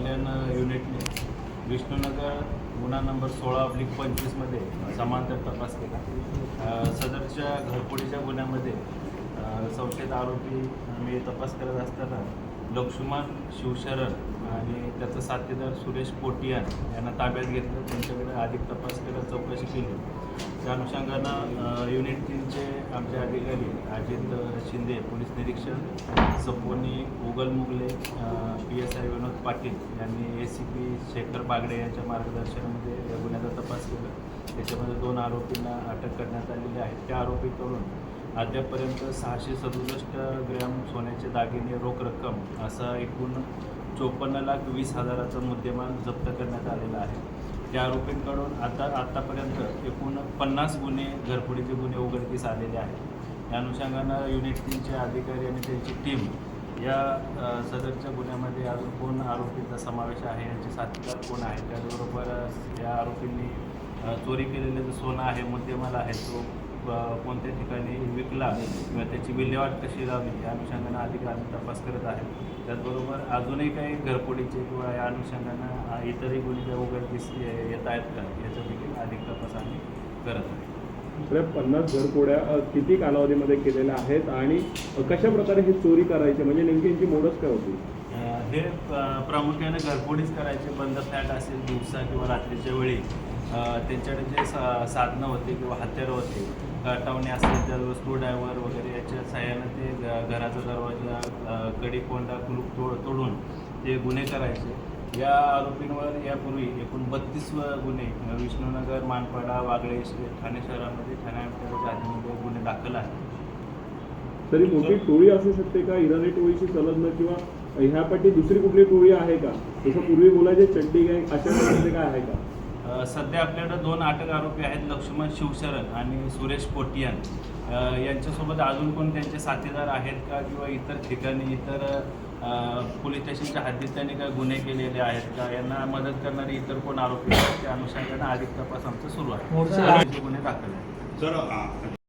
कल्याण युनिटने विष्णुनगर गुन्हा नंबर सोळा अब्लिक पंचवीसमध्ये समांतर तपास केला. सदरच्या घरपोडीच्या गुन्ह्यामध्ये संशयित आरोपी मी तपास करत असताना लक्ष्मण शिवशरण आणि त्याचा साथीदार सुरेश पोटियान यांना ताब्यात घेतलं. त्यांच्याकडे अधिक तपास केला चौकशी केली. त्या अनुषंगानं युनिट तीनचे आमचे अधिकारी अजित शिंदे पोलीस निरीक्षक सपोनी उगल Mughal e P S I Vinod Patil यांनी A C P Shekhar Bagde यांच्या मार्गदर्शनामध्ये या गुन्ह्याचा तपास केला. त्याच्यामध्ये दोन आरोपींना अटक करण्यात आलेली आहे. त्या आरोपीकडून अद्यापर्यंत सहाशे सदुसष्ट ग्रॅम सोन्याचे दागिने रोख रक्कम असा एकूण चोपन्न लाख वीस हजाराचा मुद्देमाल जप्त करण्यात आलेला आहे. त्या आरोपींकडून आता आत्तापर्यंत एकूण पन्नास गुन्हे घरफोडीचे गुन्हे उघडकीस आलेले आहेत. या अनुषंगानं युनिट तीनचे अधिकारी आणि त्यांची टीम या सदरच्या गुन्ह्यामध्ये अजून कोण आरोपींचा समावेश आहे यांचे साथीदार कोण आहे त्याचबरोबर या आरोपींनी चोरी केलेले जो सोनं आहे मुद्देमाल आहे तो कोणत्या ठिकाणी विकला किंवा त्याची विल्हेवाट कशी लावली या अनुषंगानं अधिक आम्ही तपास करत आहे. त्याचबरोबर अजूनही काही घरफोडीचे किंवा या अनुषंगानं इतरही गुन्हे उघडकीस ये- येत आहेत का? याचा देखील अधिक तपास आम्ही करत आहे. आपल्या पन्नास घरपोड्या किती कालावधीमध्ये केलेल्या आहेत आणि कशा प्रकारे हे चोरी करायचे? म्हणजे नेमकी यांची मोडच काय होती? हे प्रामुख्याने घरफोडीच करायचे बंद फ्लॅट असेल दिवसा किंवा रात्रीच्या वेळी त्यांच्याकडे जे सा साधनं होते किंवा हत्यारं होते गाठावणे असेल तर स्क्रू ड्रायव्हर वगैरे याच्या सहाय्यानं ते घराचा दरवाजा कडी कोंडा कुलूप तोड तोडून ते गुन्हे करायचे. या आरोपींवर यापूर्वी एकूण बत्तीस गुन्हे विष्णुनगर मानपाडा वागळे ठाणे शहरामध्ये ठाणे हद्दीमध्ये गुन्हे दाखल आहेत. तरी मोठी टोळी असू शकते का? इराणी टोळीशी संलग्न किंवा ह्यापैकी दुसरी कुठली टोळी आहे का? जसं पूर्वी बोलायचे चड्डी गँग अशा प्रकारचे काय आहे का? सध्या आपल्याकडे दोन अटक आरोपी आहेत लक्ष्मण शिवशरण आणि सुरेश पोटियान. यांच्यासोबत अजून कोण त्यांचे साथीदार आहेत का किंवा इतर ठिकाणी इतर पोलीस स्टेशनच्या हद्दीत त्यांनी काय गुन्हे केलेले आहेत का? यांना मदत करणारे इतर कोण आरोपी आहेत त्या अनुषंगाने अधिक तपास आमचा सुरू आहे. गुन्हे दाखल आहेत.